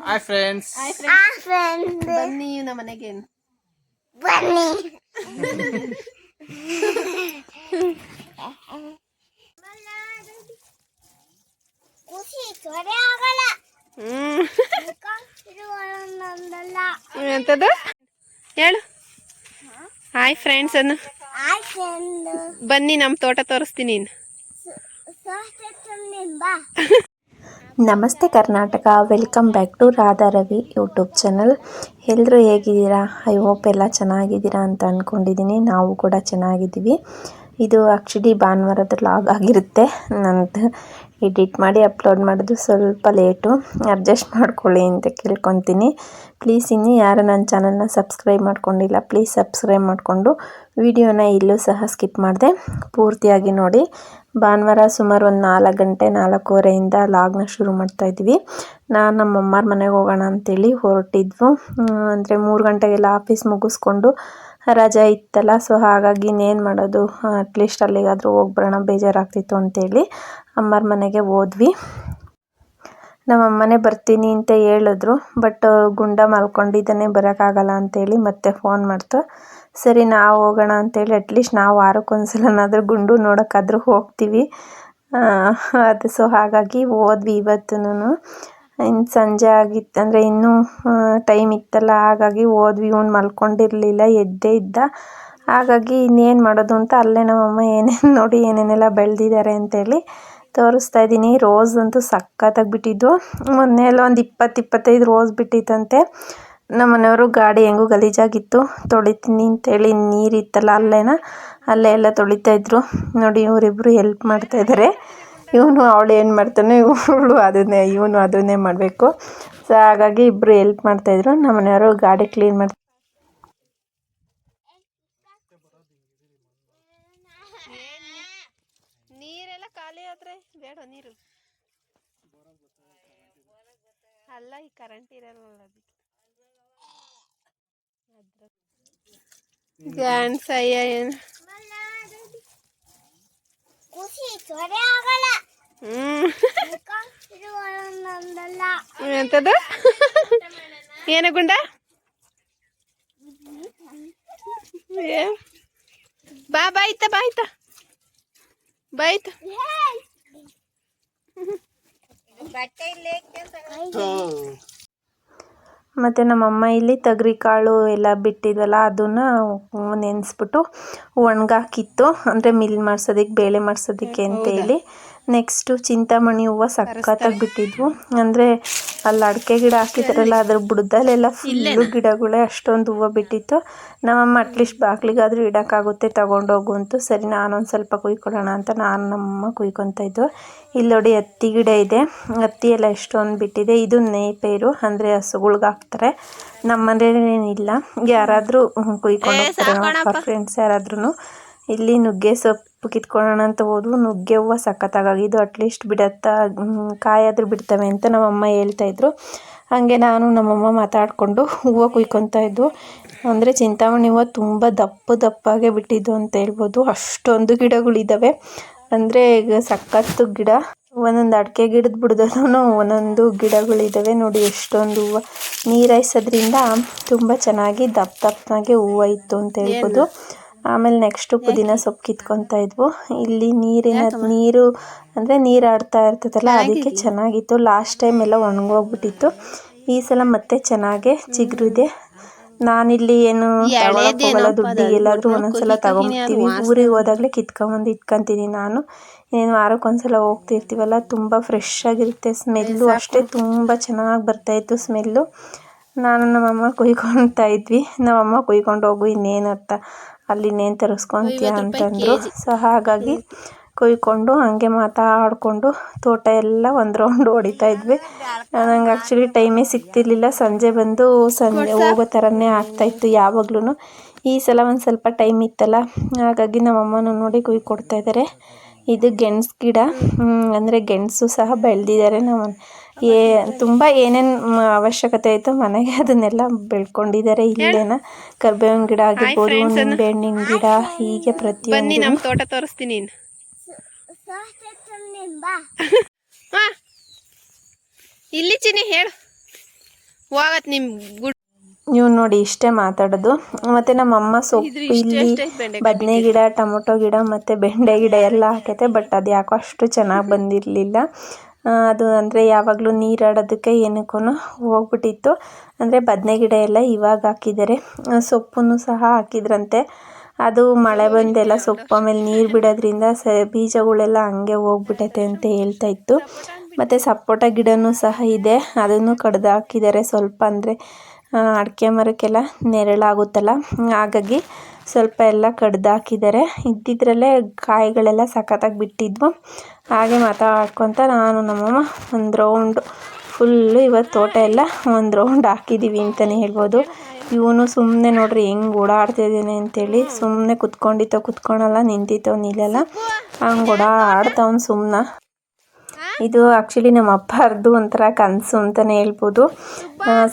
Hi friends hi friends ಬನ್ನಿ ನಮ್ಮ ಮನೆಗೆ. ಹ್ಮ್. ಎಂತದು ಹೇಳು. ಹಾಯ್ ಫ್ರೆಂಡ್ಸ್ ಅನ್ನು. ಬನ್ನಿ ನಮ್ಮ ತೋಟ ತೋರಿಸ್ತೀನಿ. ನಮಸ್ತೆ Karnataka. Welcome back to Radha Ravi YouTube channel ಎಲ್ಲರೂ ಹೇಗಿದ್ದೀರಾ? ಐ ಹೋಪ್ ಎಲ್ಲ ಚೆನ್ನಾಗಿದ್ದೀರಾ ಅಂತ ಅಂದ್ಕೊಂಡಿದ್ದೀನಿ ನಾವು ಕೂಡ ಚೆನ್ನಾಗಿದ್ದೀವಿ. ಇದು ಆ್ಯಕ್ಚುಲಿ ಭಾನುವಾರದ ಲಾಗ್ ಆಗಿರುತ್ತೆ. ನಂದು ಎಡಿಟ್ ಮಾಡಿ ಅಪ್ಲೋಡ್ ಮಾಡೋದು ಸ್ವಲ್ಪ ಲೇಟು ಅಡ್ಜಸ್ಟ್ ಮಾಡ್ಕೊಳ್ಳಿ ಅಂತ ಕೇಳ್ಕೊತೀನಿ. ಪ್ಲೀಸ್ ಇನ್ನೂ ಯಾರು ನನ್ನ ಚಾನಲ್ನ ಸಬ್ಸ್ಕ್ರೈಬ್ ಮಾಡ್ಕೊಂಡಿಲ್ಲ ಪ್ಲೀಸ್ ಸಬ್ಸ್ಕ್ರೈಬ್ ಮಾಡಿಕೊಂಡು ವಿಡಿಯೋನ ಇಲ್ಲೂ ಸಹ ಸ್ಕಿಪ್ ಮಾಡಿದೆ. ಪೂರ್ತಿಯಾಗಿ ನೋಡಿ. ಭಾನುವಾರ ಸುಮಾರು ಒಂದು ನಾಲ್ಕು ಗಂಟೆ, ನಾಲ್ಕೂವರೆಯಿಂದ ಲಾಗ್ನ ಶುರು ಮಾಡ್ತಾ ಇದ್ವಿ. ನಾನು ನಮ್ಮ ಅಮ್ಮಾರ ಮನೆಗೆ ಹೋಗೋಣ ಅಂತೇಳಿ ಹೊರಟಿದ್ವು. ಅಂದರೆ ಮೂರು ಗಂಟೆಗೆಲ್ಲ ಆಫೀಸ್ ಮುಗಿಸ್ಕೊಂಡು ರಜೆ ಇತ್ತಲ್ಲ ಸೊ ಹಾಗಾಗಿ ಇನ್ನೇನು ಮಾಡೋದು? ಅಟ್ಲೀಸ್ಟ್ ಅಲ್ಲಿಗಾದರೂ ಹೋಗ್ಬರೋಣ ಬೇಜಾರಾಗ್ತಿತ್ತು ಅಂತೇಳಿ. ಅಮ್ಮರ ಮನೆಗೆ ಹೋದ್ವಿ. ನಮ್ಮ ಅಮ್ಮನೇ ಬರ್ತೀನಿ ಅಂತ ಹೇಳಿದ್ರು ಬಟ್ ಗುಂಡ ಮಲ್ಕೊಂಡಿದ್ದಾನೆ, ಬರೋಕ್ಕಾಗಲ್ಲ ಅಂತೇಳಿ ಮತ್ತೆ ಫೋನ್ ಮಾಡ್ತು. ಸರಿ, ನಾವು ಹೋಗೋಣ ಅಂತೇಳಿ ಅಟ್ಲೀಸ್ಟ್ ನಾವು ವಾರಕ್ಕೊಂದ್ಸಲನಾದರೂ ಗುಂಡು ನೋಡೋಕ್ಕಾದ್ರೂ ಹೋಗ್ತೀವಿ. ಅದು ಸೊ ಹಾಗಾಗಿ ಹೋದ್ವಿ ಇವತ್ತೂ ಇನ್ನು ಸಂಜೆ ಆಗಿತ್ತು ಅಂದರೆ ಇನ್ನೂ ಟೈಮ್ ಇತ್ತಲ್ಲ, ಹಾಗಾಗಿ ಹೋದ್ವಿ, ಇವ್ನು ಮಲ್ಕೊಂಡಿರಲಿಲ್ಲ, ಎದ್ದೇ ಇದ್ದ. ಹಾಗಾಗಿ ಇನ್ನೇನು ಮಾಡೋದು ಅಂತ ಅಲ್ಲೇ ನಮ್ಮಮ್ಮ ಏನೇನು ನೋಡಿ, ಏನೇನೆಲ್ಲ ಬೆಳೆದಿದ್ದಾರೆ ಅಂತೇಳಿ ತೋರಿಸ್ತಾ ಇದ್ದೀನಿ. ರೋಸ್ ಅಂತೂ ಸಖತ್ತಾಗಿ ಬಿಟ್ಟಿದ್ದು. ಮೊನ್ನೆ ಎಲ್ಲ ಒಂದು ಇಪ್ಪತ್ತು ಇಪ್ಪತ್ತೈದು ರೋಸ್ ಬಿಟ್ಟಿತ್ತಂತೆ. ನಮ್ಮ ಮನೆಯವರು ಗಾಡಿ ಹೆಂಗೂ ಗಲೀಜಾಗಿತ್ತು. ತೊಳಿತೀನಿ ಅಂತೇಳಿ ನೀರಿತ್ತಲ್ಲ ಅಲ್ಲೇನ, ಅಲ್ಲೇ ಎಲ್ಲ ತೊಳಿತಾ ಇದ್ರು. ನೋಡಿ ಇವರಿಬ್ಬರು ಹೆಲ್ಪ್ ಮಾಡ್ತಾ ಇದ್ದಾರೆ ಇವನು ಅವಳು ಏನು ಮಾಡ್ತಾನೆ ಇವಳು ಅದನ್ನೇ, ಇವನು ಅದನ್ನೇ ಮಾಡಬೇಕು. ಸೊ ಹಾಗಾಗಿ ಇಬ್ಬರು ಹೆಲ್ಪ್ ಮಾಡ್ತಾಯಿದ್ರು ನಮ್ಮ ಮನೆಯವರು ಗಾಡಿ ಕ್ಲೀನ್ ಮಾಡ್ತಾ ನೀರೆಲ್ಲ ಖಾಲಿ ಆದ್ರೆ ಬೇಡ ನೀರು ಅಲ್ಲ ಈ ಕರೆಂಟ್ ಇರಲ್ಲ ಅದಕ್ಕೆ. ಗಾನ್ಸಯ್ಯ ಏನು? ಹ್ಮ್. ಎಂತದು? ಏನ ಗುಂಡ? ಬಾ ಬಾಯ್ತ ಬಾಯ್ತ ಬಾಯ್ತ ಮತ್ತು ನಮ್ಮಮ್ಮ ಇಲ್ಲಿ ತೊಗರಿ ಕಾಳು ಎಲ್ಲ ಬಿಟ್ಟಿದ್ವಲ್ಲ ಅದನ್ನು ನೆನೆಸ್ಬಿಟ್ಟು ಒಣ್ಗಾಕಿತ್ತು. ಅಂದರೆ ಮಿಲ್ ಮಾಡ್ಸೋದಕ್ಕೆ ಬೇಳೆ ಮಾಡ್ಸೋದಕ್ಕೆ ಅಂತ ಹೇಳಿ. ನೆಕ್ಸ್ಟು ಚಿಂತಾಮಣಿ ಹೂವು ಸಕ್ಕತ್ತಾಗಿ ಬಿಟ್ಟಿದ್ವು. ಅಂದರೆ ಅಲ್ಲಿ ಅಡಿಕೆ ಗಿಡ ಹಾಕಿದ್ರಲ್ಲ ಅದ್ರ ಬುಡದಲ್ಲೆಲ್ಲ ಫುಲ್ಲು ಗಿಡಗಳೇ ಅಷ್ಟೊಂದು ಹೂವು ಬಿಟ್ಟಿತ್ತು. ನಮ್ಮಮ್ಮ ಅಟ್ಲೀಸ್ಟ್ ಬಾಗ್ಲಿಗಾದರೂ ಇಡೋಕ್ಕಾಗುತ್ತೆ ತೊಗೊಂಡೋಗು ಅಂತು. ಸರಿ ನಾನೊಂದು ಸ್ವಲ್ಪ ಕುಯ್ಕೊಳ್ಳೋಣ ಅಂತ ನಾನು ನಮ್ಮಮ್ಮ ಕುಯ್ಕೊತಾ ಇದ್ದು ಇಲ್ಲಿ ನೋಡಿ ಹತ್ತಿ ಗಿಡ ಇದೆ. ಹತ್ತಿ ಎಲ್ಲ ಎಷ್ಟೊಂದು ಬಿಟ್ಟಿದೆ. ಇದು ನೇಪೇರು ಅಂದರೆ ಹಸುಗಳ್ಗೆ ಹಾಕ್ತಾರೆ. ನಮ್ಮ ಮನೇಲೇನಿಲ್ಲ ಯಾರಾದರೂ ಕುಯ್ಕೊಂಡು ಹೋಗ್ತಾರೆ ಫ್ರೆಂಡ್ಸ್ ಯಾರಾದ್ರೂ ಇಲ್ಲಿ ನುಗ್ಗೆ ಸೊಪ್ಪು ಕಿತ್ಕೊಳ್ಳೋಣ ಅಂತ ಹೋದ್ವು ನುಗ್ಗೆ ಹೂವು ಸಖತ್ತಾಗಿದ್ದು ಅಟ್ಲೀಸ್ಟ್ ಬಿಡತ್ತಾ ಕಾಯಾದರೂ ಬಿಡ್ತವೆ ಅಂತ ನಮ್ಮಮ್ಮ ಹೇಳ್ತಾಯಿದ್ರು ಹಾಗೆ ನಾನು ನಮ್ಮಮ್ಮ ಮಾತಾಡಿಕೊಂಡು ಹೂವು ಕುಯ್ಕೊತಾ ಇದ್ವು. ಅಂದರೆ ಚಿಂತಾಮಣಿ ಹೂವು ತುಂಬ ದಪ್ಪ ದಪ್ಪಾಗೆ ಬಿಟ್ಟಿದ್ದು ಅಂತ ಹೇಳ್ಬೋದು. ಅಷ್ಟೊಂದು ಗಿಡಗಳಿದ್ದಾವೆ ಅಂದರೆ ಈಗ ಸಖತ್ತು ಗಿಡ, ಒಂದೊಂದು ಅಡಿಕೆ ಗಿಡದ ಬಿಡ್ದೂ ಒಂದೊಂದು ಗಿಡಗಳಿದ್ದಾವೆ ನೋಡಿ ಎಷ್ಟೊಂದು ಹೂವು. ನೀರಾಯಿಸೋದ್ರಿಂದ ತುಂಬ ಚೆನ್ನಾಗಿ ದಪ್ಪ ದಪ್ಪನಾಗೆ ಹೂವು ಇತ್ತು ಅಂತ ಹೇಳ್ಬೋದು. ಆಮೇಲೆ ನೆಕ್ಸ್ಟು ಪುದೀನ ಸೊಪ್ಪು ಕಿತ್ಕೊತಾ ಇದ್ವು. ಇಲ್ಲಿ ನೀರಿನ ನೀರು ಅಂದರೆ ನೀರು ಆಡ್ತಾ ಇರ್ತದಲ್ಲ ಅದಕ್ಕೆ ಚೆನ್ನಾಗಿತ್ತು. ಲಾಸ್ಟ್ ಟೈಮ್ ಎಲ್ಲ ಒಣಗೋಗ್ಬಿಟ್ಟಿತ್ತು. ಈ ಸಲ ಮತ್ತೆ ಚೆನ್ನಾಗೆ ಚಿಗುರಿದೆ. ನಾನಿಲ್ಲಿ ಏನು ತಗೊಳ್ಳೋ ದುಡ್ಡು ಎಲ್ಲಾದರೂ ಒಂದೊಂದ್ಸಲ ತಗೊಂಡ್ಬರ್ತೀವಿ ಊರಿಗೆ ಹೋದಾಗಲೇ ಕಿತ್ಕೊಂಬಂದು ಇಟ್ಕೊತೀನಿ ನಾನು. ಏನು ವಾರಕ್ಕೊಂದ್ಸಲ ಹೋಗ್ತಿರ್ತೀವಲ್ಲ ತುಂಬ ಫ್ರೆಶ್ ಆಗಿರುತ್ತೆ ಸ್ಮೆಲ್ಲು ಅಷ್ಟೇ ತುಂಬ ಚೆನ್ನಾಗಿ ಬರ್ತಾಯಿತ್ತು ಸ್ಮೆಲ್ಲು ನಾನು ನಮ್ಮಮ್ಮ ಕುಯ್ಕೊಳ್ತಾ ಇದ್ವಿ. ನಮ್ಮಮ್ಮ ಕುಯ್ಕೊಂಡು ಹೋಗು ಇನ್ನೇನು ಅತ್ತ ಅಲ್ಲಿ ನೇನು ತರಿಸ್ಕೊಂತೀಯ ಅಂತಂದರು. ಸೊ ಹಾಗಾಗಿ ಕುಯ್ಕೊಂಡು ಹಂಗೆ ಮಾತಾಡಿಕೊಂಡು ತೋಟ ಎಲ್ಲ ಒಂದು ರೌಂಡ್ ಹೊಡಿತಾ ಇದ್ವಿ. ನಂಗೆ ಆ್ಯಕ್ಚುಲಿ ಟೈಮೇ ಸಿಗ್ತಿರ್ಲಿಲ್ಲ. ಸಂಜೆ ಬಂದು ಸಂಜೆ ಹೋಗೋ ಥರನೇ ಆಗ್ತಾಯಿತ್ತು ಯಾವಾಗ್ಲೂ ಈ ಸಲ ಒಂದು ಸ್ವಲ್ಪ ಟೈಮ್ ಇತ್ತಲ್ಲ. ಹಾಗಾಗಿ ನಮ್ಮಮ್ಮನೂ ನೋಡಿ ಕುಯ್ಕೊಡ್ತಾ ಇದ್ದಾರೆ ಇದು ಗೆಣಸು ಗಿಡ. ಅಂದರೆ ಗೆಣಸು ಸಹ ಬೆಳೆದಿದ್ದಾರೆ ನಮ್ಮ ಏ ತುಂಬ ಏನೇನು ಅವಶ್ಯಕತೆ ಐತೋ ಮನೆಗೆ ಅದನ್ನೆಲ್ಲ ಬೆಳ್ಕೊಂಡಿದ್ದಾರೆ. ಇಲ್ಲೇನ? ಕರ್ಬೇವಿನ ಗಿಡ ಆಗಿರ್ಬೋದು ನಿಂಬೆಹಣ್ಣಿನ ಗಿಡ ಹೀಗೆ ಪ್ರತಿಯೊಂದು. ನಮ್ಮ ತೋಟ ತೋರಿಸ್ತೀನಿ. ಇಲ್ಲಿ ಚಿನ್ನಿ ಹೇಳು. ಹೋಗತ್ ನಿಮ್ ಗುಡ್ ನೀವು ನೋಡಿ ಇಷ್ಟೇ ಮಾತಾಡೋದು. ಮತ್ತು ನಮ್ಮಮ್ಮ ಸೊಪ್ಪು ಇಲ್ಲಿ ಬದನೆ ಗಿಡ ಟೊಮೊಟೊ ಗಿಡ ಮತ್ತೆ ಬೆಂಡೆ ಗಿಡ ಎಲ್ಲ ಹಾಕೈತೆ ಬಟ್ ಅದು ಯಾಕೋ ಅಷ್ಟು ಚೆನ್ನಾಗಿ ಬಂದಿರಲಿಲ್ಲ. ಅದು ಅಂದರೆ ಯಾವಾಗಲೂ ನೀರಾಡೋದಕ್ಕೆ ಏನಕ್ಕೂ ಹೋಗ್ಬಿಟ್ಟಿತ್ತು. ಅಂದರೆ ಬದನೆ ಗಿಡ ಎಲ್ಲ ಇವಾಗ ಹಾಕಿದ್ದಾರೆ. ಸೊಪ್ಪನ್ನು ಸಹ ಹಾಕಿದ್ರಂತೆ. ಅದು ಮಳೆ ಬಂದೆಲ್ಲ ಸೊಪ್ಪು, ಆಮೇಲೆ ನೀರು ಬಿಡೋದ್ರಿಂದ ಸ, ಬೀಜಗಳೆಲ್ಲ ಹಂಗೆ ಹೋಗ್ಬಿಟ್ಟೈತೆ ಅಂತ ಹೇಳ್ತಾ ಇತ್ತು. ಮತ್ತು ಸಪೋಟ ಗಿಡನೂ ಸಹ ಇದೆ. ಅದನ್ನು ಕಡ್ದು ಹಾಕಿದ್ದಾರೆ. ಸ್ವಲ್ಪ ಅಂದರೆ ಅಡಿಕೆ ಮರಕ್ಕೆಲ್ಲ ನೆರಳಾಗುತ್ತಲ್ಲ. ಹಾಗಾಗಿ ಸ್ವಲ್ಪ ಎಲ್ಲ ಕಡ್ದು ಹಾಕಿದ್ದಾರೆ ಇದ್ದಿದ್ರಲ್ಲೇ ಕಾಯಿಗಳೆಲ್ಲ ಸಖತ್ತಾಗಿ ಬಿಟ್ಟಿದ್ವು. ಹಾಗೆ ಮಾತಾಡ್ಕೊತ ನಾನು ನಮ್ಮಮ್ಮ ಒಂದು ರೌಂಡು ಫುಲ್ಲು ಇವತ್ತು ತೋಟ ಎಲ್ಲ ಒಂದು ರೌಂಡ್ ಹಾಕಿದ್ದೀವಿ ಅಂತಲೇ ಹೇಳ್ಬೋದು. ಇವನು ಸುಮ್ಮನೆ ನೋಡ್ರಿ ಹೆಂಗೆ ಓಡಾಡ್ತಿದ್ದೀನಿ ಅಂತೇಳಿ ಸುಮ್ಮನೆ ಕುತ್ಕೊಂಡಿತ್ತೋ ಕುತ್ಕೊಳಲ್ಲ ನಿಂತಿತ್ತೋ ನಿಲ್ಲಲ್ಲ. ಹಂಗೆ ಓಡಾಡ್ತವ್ನು ಸುಮ್ಮನೆ ಇದು ಆ್ಯಕ್ಚುಲಿ ನಮ್ಮ ಅಪ್ಪಾರ್ದು ಒಂಥರ ಕನಸು ಅಂತಲೇ ಹೇಳ್ಬೋದು.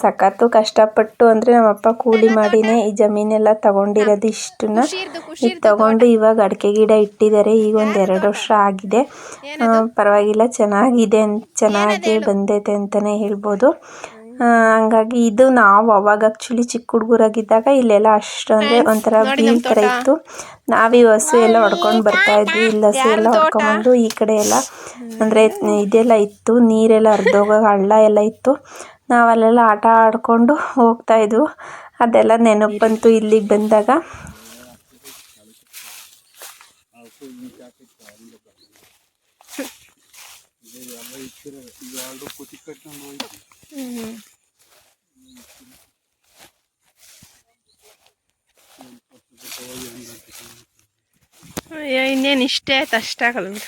ಸಖತ್ತು ಕಷ್ಟಪಟ್ಟು ಅಂದರೆ ನಮ್ಮಪ್ಪ ಕೂಲಿ ಮಾಡಿನೇ ಈ ಜಮೀನೆಲ್ಲ ತಗೊಂಡಿರೋದು ಇಷ್ಟನ್ನ ಇದು ತಗೊಂಡು ಇವಾಗ ಅಡಿಕೆ ಗಿಡ ಇಟ್ಟಿದ್ದಾರೆ ಈಗ ಒಂದು ಎರಡು ವರ್ಷ ಆಗಿದೆ. ಪರವಾಗಿಲ್ಲ ಚೆನ್ನಾಗಿದೆ ಚೆನ್ನಾಗಿ ಬಂದೈತೆ ಅಂತಲೇ ಹೇಳ್ಬೋದು. ಹಂಗಾಗಿ ಇದು ನಾವು ಅವಾಗ ಆ್ಯಕ್ಚುಲಿ ಚಿಕ್ಕ ಹುಡುಗರಾಗಿದ್ದಾಗ ಇಲ್ಲೆಲ್ಲ ಅಷ್ಟೊಂದೇ ಅಂದರೆ ಒಂಥರ ಫೀಲ್ ಥರ ಇತ್ತು. ನಾವೀ ಹಸು ಎಲ್ಲ ಹೊಡ್ಕೊಂಡು ಬರ್ತಾ ಇದ್ವಿ ಇಲ್ಲಿ ಹಸು ಎಲ್ಲ ಹೊಡ್ಕೊಂಡ್ಬಂದು ಈ ಕಡೆ ಎಲ್ಲ. ಅಂದರೆ ಇದೆಲ್ಲ ಇತ್ತು ನೀರೆಲ್ಲ ಹರಿದೋಗೋ ಹಳ್ಳ ಎಲ್ಲ ಇತ್ತು. ನಾವು ಅಲ್ಲೆಲ್ಲ ಆಟ ಆಡಿಕೊಂಡು ಹೋಗ್ತಾ ಇದ್ವು. ಅದೆಲ್ಲ ನೆನಪು ಬಂತು ಇಲ್ಲಿಗೆ ಬಂದಾಗ. ಇನ್ನೇನು ಇಷ್ಟೇ ಆಯ್ತು ಅಷ್ಟಾಗಲ್ಲ ಬಿಡು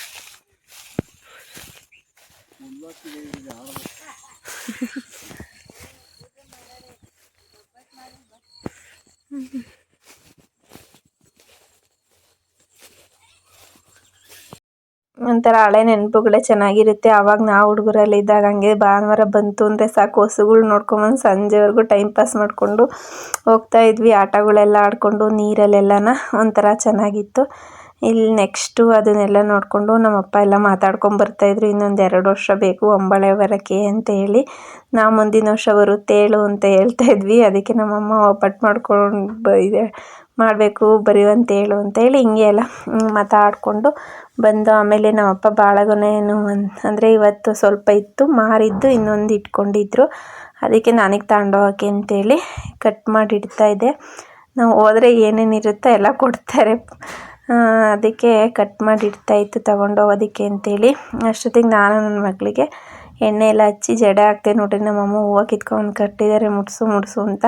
ಒಂಥರ ಹಳೆ ನೆನಪುಗಳೇ ಚೆನ್ನಾಗಿರುತ್ತೆ. ಆವಾಗ ನಾವು ಹುಡುಗರಲ್ಲಿ ಇದ್ದಾಗ ಹಂಗೆ ಭಾನುವಾರ ಬಂತು ಅಂದರೆ ಸಾಕು ಹಸುಗಳು ನೋಡ್ಕೊಂಬಂದು ಸಂಜೆವರೆಗೂ ಟೈಮ್ ಪಾಸ್ ಮಾಡಿಕೊಂಡು ಹೋಗ್ತಾ ಇದ್ವಿ. ಆಟಗಳೆಲ್ಲ ಆಡಿಕೊಂಡು ನೀರಲ್ಲೆಲ್ಲನ ಒಂಥರ ಚೆನ್ನಾಗಿತ್ತು. ಇಲ್ಲಿ ನೆಕ್ಸ್ಟು ಅದನ್ನೆಲ್ಲ ನೋಡಿಕೊಂಡು ನಮ್ಮಪ್ಪ ಎಲ್ಲ ಮಾತಾಡ್ಕೊಂಡು ಬರ್ತಾಯಿದ್ರು ಇನ್ನೊಂದು ಎರಡು ವರ್ಷ ಬೇಕು, ಅಂಬಳೆ ಬರೋಕ್ಕೆ ಅಂತ ಹೇಳಿ. ನಾವು ಮುಂದಿನ ವರ್ಷ ಬರುತ್ತೆ, ಹೇಳು ಅಂತ ಹೇಳ್ತಾ ಇದ್ವಿ. ಅದಕ್ಕೆ ನಮ್ಮಮ್ಮ ಒಪ್ಪಟ್ಟು ಮಾಡ್ಕೊಂಡು ಇದೆ ಮಾಡಬೇಕು ಬರೆಯುವಂತ ಹೇಳು ಅಂತೇಳಿ ಹಿಂಗೆ ಎಲ್ಲ ಮಾತಾಡಿಕೊಂಡು ಬಂದು ಆಮೇಲೆ ನಮ್ಮಪ್ಪ ಬಾಳೆಗೊನೆಯನ್ನು ಅಂದರೆ ಇವತ್ತು ಸ್ವಲ್ಪ ಇತ್ತು, ಮಾರಿದ್ದು ಇನ್ನೊಂದು ಇಟ್ಕೊಂಡಿದ್ರು. ಅದಕ್ಕೆ ನನಗೆ ತಗೊಂಡೋಗಕ್ಕೆ ಅಂತೇಳಿ ಕಟ್ ಮಾಡಿ ಇಡ್ತಾ ಇದ್ದೆ. ನಾವು ಹೋದರೆ ಏನೇನಿರುತ್ತೋ ಎಲ್ಲ ಕೊಡ್ತಾರೆ. ಅದಕ್ಕೆ ಕಟ್ ಮಾಡಿ ಇಡ್ತಾಯಿತ್ತು ತಗೊಂಡೋಗೋದಕ್ಕೆ ಅಂತೇಳಿ ಅಷ್ಟೊತ್ತಿಗೆ ನಾನು ನನ್ನ ಮಗಳಿಗೆ ಎಣ್ಣೆ ಎಲ್ಲ ಹಚ್ಚಿ ಜಡೆ ಹಾಕ್ತೆ ನೋಡ್ರಿ ನಮ್ಮಮ್ಮ ಹೂವು ಕಿತ್ಕೊಂಡು ಕಟ್ಟಿದ್ದಾರೆ ಮುಡ್ಸು ಮುಡ್ಸು ಅಂತ.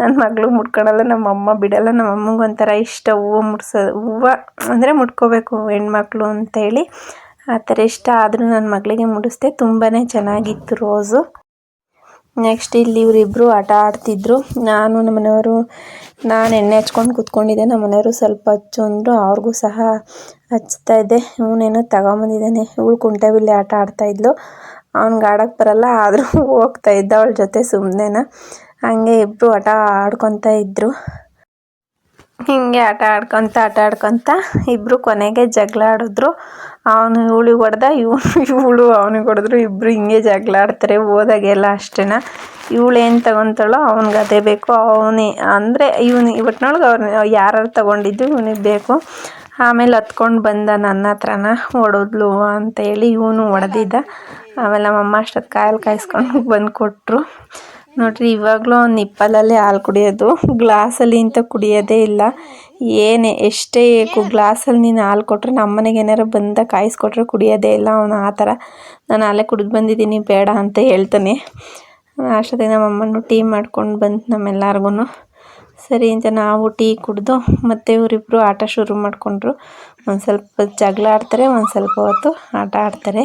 ನನ್ನ ಮಗಳು ಮುಡ್ಕೊಳಲ್ಲ, ನಮ್ಮಮ್ಮ ಬಿಡಲ್ಲ. ನಮ್ಮಮ್ಮಂಗೆ ಒಂಥರ ಇಷ್ಟ ಹೂವು ಮುಡ್ಸೋದು ಹೂವು ಅಂದರೆ ಮುಟ್ಕೋಬೇಕು ಹೆಣ್ಮಕ್ಳು ಅಂತೇಳಿ. ಆ ಥರ ಇಷ್ಟ ಆದರೂ ನನ್ನ ಮಗಳಿಗೆ ಮುಡಿಸ್ದೆ. ತುಂಬಾ ಚೆನ್ನಾಗಿತ್ತು ರೋಸು. ನೆಕ್ಸ್ಟ್ ಇಲ್ಲಿ ಇವರಿಬ್ಬರು ಆಟ ಆಡ್ತಿದ್ರು. ನಾನು ನಮ್ಮ ಮನೆಯವರು ನಾನು ಎಣ್ಣೆ ಹಚ್ಕೊಂಡು ಕೂತ್ಕೊಂಡಿದ್ದೆ. ನಮ್ಮ ಮನೆಯವರು ಸ್ವಲ್ಪ ಹಚ್ಚು ಅಂದರು ಅವ್ರಿಗೂ ಸಹ ಹಚ್ತಾ ಇದ್ದೆ. ಇವನೇನೋ ತಗೊಂಬಂದಿದ್ದಾನೆ. ಇವಳು ಕುಂಟೆಬಿಲ್ಲೆ ಆಟ ಆಡ್ತಾ ಇದ್ಲು. ಅವ್ನಿಗೆ ಆಡೋಕ್ಕೆ ಬರಲ್ಲ, ಆದರೂ ಹೋಗ್ತಾ ಇದ್ದ ಅವಳ ಜೊತೆ ಸುಮ್ಮನೆನ ಹಂಗೆ ಇಬ್ಬರು ಆಟ ಆಡ್ಕೊತಾ ಇದ್ದರು ಹಿಂಗೆ ಆಟ ಆಡ್ಕೊತ ಆಟ ಆಡ್ಕೊತ ಇಬ್ಬರು ಕೊನೆಗೆ ಜಗಳ ಆಡಿದ್ರು. ಅವನು ಇವಳಿಗೆ ಹೊಡೆದ, ಇವನು ಇವಳು ಅವನಿಗೆ ಹೊಡೆದ್ರು. ಇಬ್ಬರು ಹಿಂಗೆ ಜಗಳ ಆಡ್ತಾರೆ, ಹೋದಾಗೆಲ್ಲ ಅಷ್ಟೇನ. ಇವಳು ಏನು ತಗೊತಾಳೋ ಅವ್ನಿಗೆ ಅದೇ ಬೇಕು. ಅವನೇ ಅಂದರೆ ಇವನು ಇವತ್ತಿನೊಳಗೆ ಅವ್ರನ್ನ ಯಾರು ತಗೊಂಡಿದ್ದು ಇವನಿಗೆ ಬೇಕು. ಆಮೇಲೆ ಹತ್ಕೊಂಡು ಬಂದ ನನ್ನ ಹತ್ರನ, ಹೊಡೋದ್ಲು ಅಂತೇಳಿ ಇವನು ಹೊಡೆದಿದ್ದ. ಆಮೇಲೆ ನಮ್ಮಮ್ಮ ಅಷ್ಟೊತ್ತು ಕಾಯಲ್ಲಿ ಕಾಯಿಸ್ಕೊಂಡು ಬಂದು ಕೊಟ್ಟರು ನೋಡ್ರಿ, ಇವಾಗಲೂ ನಿಪ್ಪಲಲ್ಲೇ ಹಾಲು ಕುಡಿಯೋದು. ಗ್ಲಾಸಲ್ಲಿ ಇಂಥ ಕುಡಿಯೋದೇ ಇಲ್ಲ. ಏನೇ, ಎಷ್ಟೇ ಗ್ಲಾಸಲ್ಲಿ ನೀನು ಹಾಲು ಕೊಟ್ಟರೆ ನಮ್ಮನೆಗೆ ಏನಾರು ಬಂದ ಕಾಯಿಸ್ಕೊಟ್ರೆ ಕುಡಿಯೋದೇ ಇಲ್ಲ ಅವನು ಆ ಥರ. ನಾನು ಅಲ್ಲೇ ಕುಡಿದು ಬಂದಿದ್ದೀನಿ, ಬೇಡ ಅಂತ ಹೇಳ್ತಾನೆ. ಅಷ್ಟೊತ್ತಿಗೆ ನಮ್ಮಮ್ಮನೂ ಟೀ ಮಾಡ್ಕೊಂಡು ಬಂತು ನಮ್ಮೆಲ್ಲರಿಗೂ ಸರಿ ಅಂತ ನಾವು ಟೀ ಕುಡಿದು ಮತ್ತೆ ಇವರಿಬ್ಬರು ಆಟ ಶುರು ಮಾಡಿಕೊಂಡ್ರು. ಒಂದು ಸ್ವಲ್ಪ ಜಗಳ ಆಡ್ತಾರೆ ಒಂದು ಸ್ವಲ್ಪ ಹೊತ್ತು ಆಟ ಆಡ್ತಾರೆ.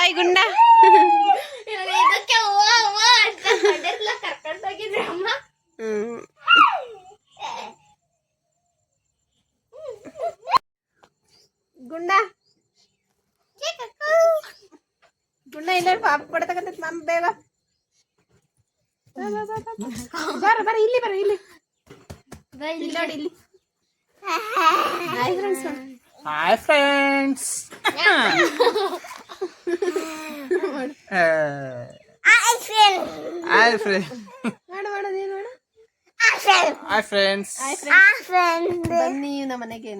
ಬಾಯ್ ಗುಂಡ. ಗುಂಡ. ಗುಂಡ ಇಲ್ಲ ಪಾಪ ಕೊಡ್ತಕ್ಕಂಥ ಮಮ್ಮ ಬೇಗ. ಬರ ಬರ ಇಲ್ಲಿ ಬರ ಇಲ್ಲಿ. ಇಲ್ಲಿ ನೋಡಿ ಇಲ್ಲಿ. Hi friends hi friends hi friend ಮಾಡು ಮಾಡು ನೀನು ಮಾಡು. ಹಾಯ್ ಫ್ರೆಂಡ್ಸ್ ಹಾಯ್ ಫ್ರೆಂಡ್ಸ್ ಬನ್ನಿ ನಮ್ಮ ಮನೆಗೆ.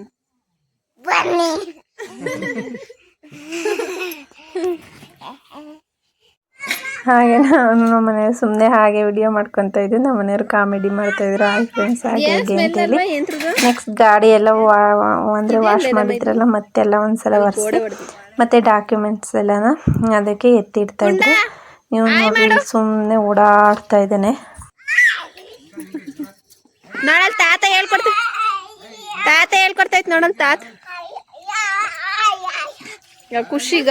ಹಾಗೆ ನಾನು ನಮ್ಮ ಮನೆಯವ್ರು ಸುಮ್ಮನೆ ಹಾಗೆ ವಿಡಿಯೋ ಮಾಡ್ಕೊಂತ ಇದ್ದೆ ನಮ್ಮ ಮನೆಯವ್ರು ಕಾಮಿಡಿ ಮಾಡ್ತಾ ಇದ್ರು. ಹಾಯ್ ಫ್ರೆಂಡ್ಸ್ ಹಾಗೆ ಹೇಗೆ ಅಂತೇಳಿ. ನೆಕ್ಸ್ಟ್ ಗಾಡಿ ಎಲ್ಲ ಅಂದ್ರೆ ವಾಶ್ ಮಾಡಿದ್ರಲ್ಲ ಮತ್ತೆಲ್ಲ ಒಂದ್ಸಲ ಒರೆಸಿ. ಮತ್ತೆ ಡಾಕ್ಯುಮೆಂಟ್ಸ್ ಎಲ್ಲನ ಅದಕ್ಕೆ ಎತ್ತಿಡ್ತಾ ಇದ್ರು ನೀವು ನೋಡಿ ಸುಮ್ಮನೆ ಓಡಾಡ್ತಾ ಇದ್ದಾನೆ. ನೋಡಲ್ ತಾತ ಹೇಳ್ಕೊಡ್ತ ತಾತ ಹೇಳ್ಕೊಡ್ತೈತ್ ನೋಡಲ್ ತಾತ. ಖುಷಿ ಖುಷಿಗ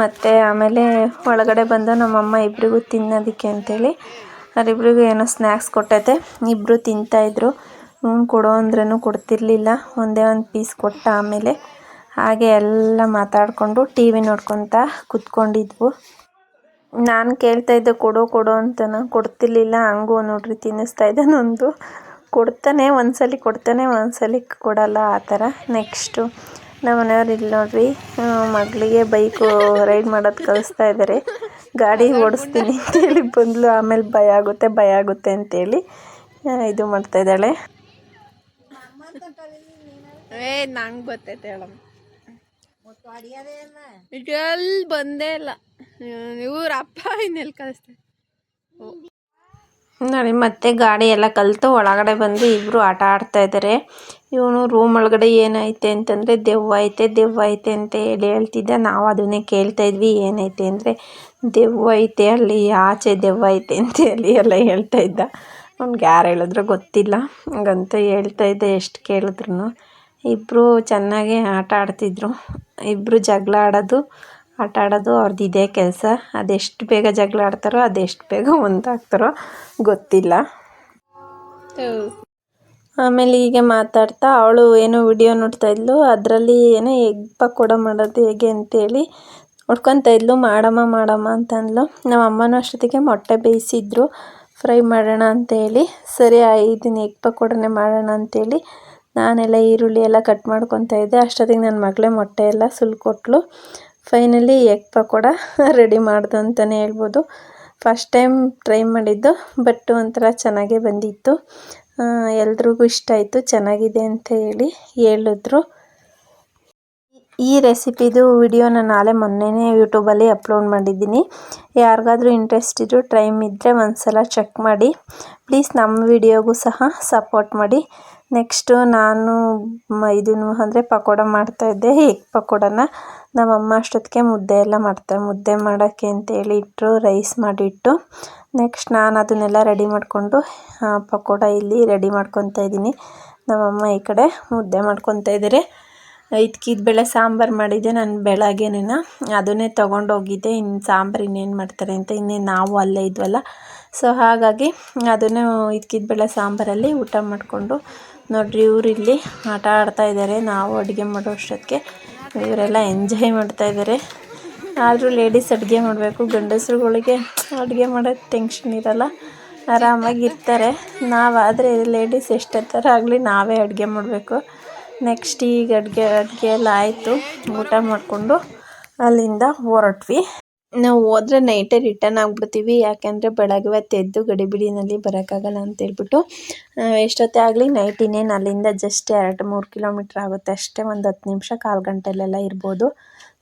ಮತ್ತು ಆಮೇಲೆ ಒಳಗಡೆ ಬಂದು ನಮ್ಮಮ್ಮ ಇಬ್ರಿಗೂ ತಿನ್ನೋದಕ್ಕೆ ಅಂತೇಳಿ ಅವರಿಬ್ರಿಗೂ ಏನೋ ಸ್ನ್ಯಾಕ್ಸ್ ಕೊಟ್ಟೈತೆ. ಇಬ್ಬರು ತಿಂತಾಯಿದ್ರು ಹ್ಞೂ ಕೊಡೋ ಅಂದ್ರೂ ಕೊಡ್ತಿರ್ಲಿಲ್ಲ. ಒಂದೇ ಒಂದು ಪೀಸ್ ಕೊಟ್ಟ ಆಮೇಲೆ. ಹಾಗೆ ಎಲ್ಲ ಮಾತಾಡಿಕೊಂಡು ಟಿ ವಿ ನೋಡ್ಕೊತ ಕೂತ್ಕೊಂಡಿದ್ವು. ನಾನು ಕೇಳ್ತಾ ಇದ್ದೆ, ಕೊಡು ಕೊಡು ಅಂತನ. ಕೊಡ್ತಿರ್ಲಿಲ್ಲ, ಹಂಗೂ ನೋಡ್ರಿ, ತಿನ್ನಿಸ್ತಾ ಇದ್ದೆ ನಂದು. ಕೊಡ್ತಾನೆ, ಒಂದ್ಸಲಿ ಕೊಡ್ತಾನೆ, ಒಂದ್ಸಲಿ ಕೊಡಲ್ಲ ಆ ಥರ. ನೆಕ್ಸ್ಟು ನಮ್ಮ ಮನೆಯವ್ರು ಇಲ್ಲಿ ನೋಡ್ರಿ ಮಗಳಿಗೆ ಬೈಕು ರೈಡ್ ಮಾಡೋದು ಕಲಿಸ್ತಾ ಇದ್ದಾರೆ ಗಾಡಿ ಓಡಿಸ್ತೀನಿ ಅಂತೇಳಿ ಬಂದಲು, ಆಮೇಲೆ ಭಯ ಆಗುತ್ತೆ ಭಯ ಆಗುತ್ತೆ ಅಂತೇಳಿ ಇದು ಮಾಡ್ತಾ ಇದ್ದಾಳೆ. ಏ, ನಂಗೆ ಗೊತ್ತೈತೆ ಹೇಳಮ್ಮ. ಎಲ್ಲಿ ಬಂದೇ ಇಲ್ಲ. ಇವ್ರ ಅಪ್ಪ ಇನ್ನೆಲ್ಲಿ ಕಳಿಸ್ತಾರೆ? ನೋಡಿ ಮತ್ತೆ ಗಾಡಿ ಎಲ್ಲ ಕಲಿತು ಒಳಗಡೆ ಬಂದು ಇಬ್ರು ಆಟ ಆಡ್ತಾ ಇದ್ದಾರೆ ಇವನು ರೂಮ್ ಒಳಗಡೆ ಏನೈತೆ ಅಂತಂದರೆ ದೆವ್ವ ಐತೆ ದೆವ್ವ ಐತೆ ಅಂತ ಹೇಳಿ ಹೇಳ್ತಿದ್ದೆ. ನಾವು ಅದನ್ನೇ ಕೇಳ್ತಾ ಇದ್ವಿ ಏನೈತೆ ಅಂದರೆ ದೆವ್ವ ಐತೆ ಅಲ್ಲಿ ಆಚೆ ದೆವ್ವ ಐತೆ ಅಂತ ಹೇಳಿ ಎಲ್ಲ ಹೇಳ್ತಾ ಇದ್ದ. ಅವ್ನಿಗೆ ಯಾರು ಹೇಳಿದ್ರು ಗೊತ್ತಿಲ್ಲ. ಹಂಗಂತ ಹೇಳ್ತಾ ಇದ್ದೆ ಎಷ್ಟು ಕೇಳಿದ್ರು ಇಬ್ಬರು ಚೆನ್ನಾಗಿ ಆಟ ಆಡ್ತಿದ್ರು. ಇಬ್ಬರು ಜಗಳ ಆಡೋದು, ಆಟ ಆಡೋದು ಅವ್ರದ್ದು ಇದೇ ಕೆಲಸ. ಅದೆಷ್ಟು ಬೇಗ ಜಗಳ ಆಡ್ತಾರೋ ಅದೆಷ್ಟು ಬೇಗ ಒಂದಾಗ್ತಾರೋ ಗೊತ್ತಿಲ್ಲ. ಆಮೇಲೆ ಹೀಗೆ ಮಾತಾಡ್ತಾ ಅವಳು ಏನೋ ವಿಡಿಯೋ ನೋಡ್ತಾ ಇದ್ಲು. ಅದರಲ್ಲಿ ಏನೋ ಎಗ್ ಪಕೋಡ ಮಾಡೋದು ಹೇಗೆ ಅಂತೇಳಿ ನೋಡ್ಕೊತಾ ಇದ್ಲು. ಮಾಡಮ್ಮ ಮಾಡಮ್ಮ ಅಂತ ಅಂದ್ಲು. ನಮ್ಮ ಅಮ್ಮನೂ ಅಷ್ಟೊತ್ತಿಗೆ ಮೊಟ್ಟೆ ಬೇಯಿಸಿದ್ರು. ಫ್ರೈ ಮಾಡೋಣ ಅಂತೇಳಿ. ಸರಿ ಇದನ್ನ ಎಗ್ ಪಕೋಡನೇ ಮಾಡೋಣ ಅಂತೇಳಿ ನಾನೆಲ್ಲ ಈರುಳ್ಳಿ ಎಲ್ಲ ಕಟ್ ಮಾಡ್ಕೊತಾ ಇದ್ದೆ. ಅಷ್ಟೊತ್ತಿಗೆ ನನ್ನ ಮಗಳೇ ಮೊಟ್ಟೆ ಎಲ್ಲ ಸುಲ್ಕೊಟ್ಲು. ಫೈನಲಿ ಎಗ್ ಪಕೋಡ ರೆಡಿ ಮಾಡ್ದು ಅಂತಲೇ ಹೇಳ್ಬೋದು. ಫಸ್ಟ್ ಟೈಮ್ ಟ್ರೈ ಮಾಡಿದ್ದು ಬಟ್ ಒಂಥರ ಚೆನ್ನಾಗೇ ಬಂದಿತ್ತು. ಎಲ್ರಿಗೂ ಇಷ್ಟ ಆಯಿತು, ಚೆನ್ನಾಗಿದೆ ಅಂತ ಹೇಳಿ ಹೇಳಿದ್ರು. ಈ ರೆಸಿಪಿದು ವಿಡಿಯೋನ ನಾಳೆ ಮೊನ್ನೆನೇ ಯೂಟ್ಯೂಬಲ್ಲಿ ಅಪ್ಲೋಡ್ ಮಾಡಿದ್ದೀನಿ. ಯಾರಿಗಾದ್ರೂ ಇಂಟ್ರೆಸ್ಟ್ ಇದ್ದರೂ ಟೈಮ್ ಇದ್ದರೆ ಒಂದು ಸಲ ಚೆಕ್ ಮಾಡಿ ಪ್ಲೀಸ್ ನಮ್ಮ ವಿಡಿಯೋಗೂ ಸಹ ಸಪೋರ್ಟ್ ಮಾಡಿ. ನೆಕ್ಸ್ಟು ನಾನು ಇದನ್ನು ಅಂದರೆ ಪಕೋಡ ಮಾಡ್ತಾಯಿದ್ದೆ ಎಗ್ ಪಕೋಡನ? ನಮ್ಮಮ್ಮ ಅಷ್ಟೊತ್ತಿಗೆ ಮುದ್ದೆ ಎಲ್ಲ ಮಾಡ್ತಾರೆ. ಮುದ್ದೆ ಮಾಡೋಕ್ಕೆ ಅಂತೇಳಿ ಇಟ್ಟರು, ರೈಸ್ ಮಾಡಿಟ್ಟು. ನೆಕ್ಸ್ಟ್ ನಾನು ಅದನ್ನೆಲ್ಲ ರೆಡಿ ಮಾಡಿಕೊಂಡು ಪಕೋಡ ಇಲ್ಲಿ ರೆಡಿ ಮಾಡ್ಕೊತಾ ಇದ್ದೀನಿ. ನಮ್ಮಮ್ಮ ಈ ಕಡೆ ಮುದ್ದೆ ಮಾಡ್ಕೊತಾ ಇದ್ದಾರೆ. ಇದಕ್ಕಿದ ಬೇಳೆ ಸಾಂಬಾರು ಮಾಡಿದ್ದೆ ನಾನು ಬೆಳಗ್ಗೆನೇನ. ಅದನ್ನೇ ತೊಗೊಂಡೋಗಿದ್ದೆ. ಇನ್ನು ಸಾಂಬಾರು ಇನ್ನೇನು ಮಾಡ್ತಾರೆ ಅಂತ ಇನ್ನೇನು ನಾವು ಅಲ್ಲೇ ಇದ್ವಲ್ಲ. ಸೊ ಹಾಗಾಗಿ ಅದನ್ನೇ ಇದಕ್ಕಿದ ಬೇಳೆ ಸಾಂಬಾರಲ್ಲಿ ಊಟ ಮಾಡಿಕೊಂಡು ನೋಡ್ರಿ ಇವ್ರು ಇಲ್ಲಿ ಆಟ ಆಡ್ತಾ ಇದ್ದಾರೆ ನಾವು ಅಡುಗೆ ಮಾಡೋ ಅಷ್ಟೊತ್ತಿಗೆ ಇವರೆಲ್ಲ ಎಂಜಾಯ್ ಮಾಡ್ತಾ ಇದ್ದಾರೆ ಆದರೂ ಲೇಡೀಸ್ ಅಡುಗೆ ಮಾಡಬೇಕು. ಗಂಡಸರುಗಳಿಗೆ ಅಡುಗೆ ಮಾಡೋದು ಟೆನ್ಷನ್ ಇರಲ್ಲ. ಆರಾಮಾಗಿ ಇರ್ತಾರೆ. ನಾವಾದರೆ ಲೇಡೀಸ್ ಎಷ್ಟೊತ್ತರ ಆಗಲಿ ನಾವೇ ಅಡುಗೆ ಮಾಡಬೇಕು. ನೆಕ್ಸ್ಟ್ ಈಗ ಅಡುಗೆ ಅಡುಗೆ ಎಲ್ಲ ಆಯಿತು. ಊಟ ಮಾಡಿಕೊಂಡು ಅಲ್ಲಿಂದ ಹೊರಟ್ವಿ. ನಾವು ಹೋದ್ರೆ ನೈಟೇ ರಿಟರ್ನ್ ಆಗಿಬಿಡ್ತೀವಿ. ಯಾಕೆಂದರೆ ಬೆಳಗ್ಗೆ ಹೊತ್ತು ಎದ್ದು ಗಡಿಬಿಡಿನಲ್ಲಿ ಬರೋಕ್ಕಾಗಲ್ಲ ಅಂತೇಳ್ಬಿಟ್ಟು ಎಷ್ಟೊತ್ತೇ ಆಗಲಿ ನೈಟ್ ಇನ್ನೇನು ಅಲ್ಲಿಂದ ಜಸ್ಟ್ ಎರಡು ಮೂರು ಕಿಲೋಮೀಟ್ರ್ ಆಗುತ್ತೆ. ಅಷ್ಟೇ ಒಂದು ಹತ್ತು ನಿಮಿಷ ಕಾಲು ಗಂಟೆಲೆಲ್ಲ ಇರ್ಬೋದು.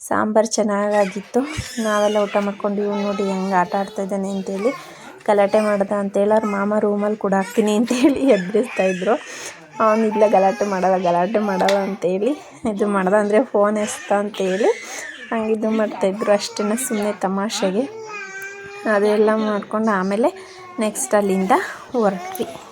ಸಾಂಬಾರು ಚೆನ್ನಾಗಾಗಿತ್ತು. ನಾವೆಲ್ಲ ಊಟ ಮಾಡ್ಕೊಂಡು ಇವ್ನು ನೋಡಿ ಹೆಂಗೆ ಆಟ ಆಡ್ತಾಯಿದ್ದಾನೆ ಅಂತೇಳಿ, ಗಲಾಟೆ ಮಾಡ್ದ ಅಂತೇಳಿ ಅವ್ರ ಮಾಮ ರೂಮಲ್ಲಿ ಕೂಡ ಹಾಕ್ತೀನಿ ಅಂತೇಳಿ ಎದುರಿಸ್ತಾ ಇದ್ರು. ಅವನು ಇಲ್ಲ ಗಲಾಟೆ ಮಾಡಲ್ಲ ಗಲಾಟೆ ಮಾಡಲ್ಲ ಅಂತೇಳಿ ಇದು ಮಾಡ್ದ ಅಂದರೆ ಫೋನ್ ಎಸ್ತ ಅಂತೇಳಿ ಇದು ಮಾಡ್ತಾಯಿದ್ರು ಅಷ್ಟೇ ಸುಮ್ಮನೆ ತಮಾಷೆಗೆ. ಅದೆಲ್ಲ ಮಾಡ್ಕೊಂಡು ಆಮೇಲೆ ನೆಕ್ಸ್ಟ್ ಅಲ್ಲಿಂದ ಹೊರಟ್ವಿ.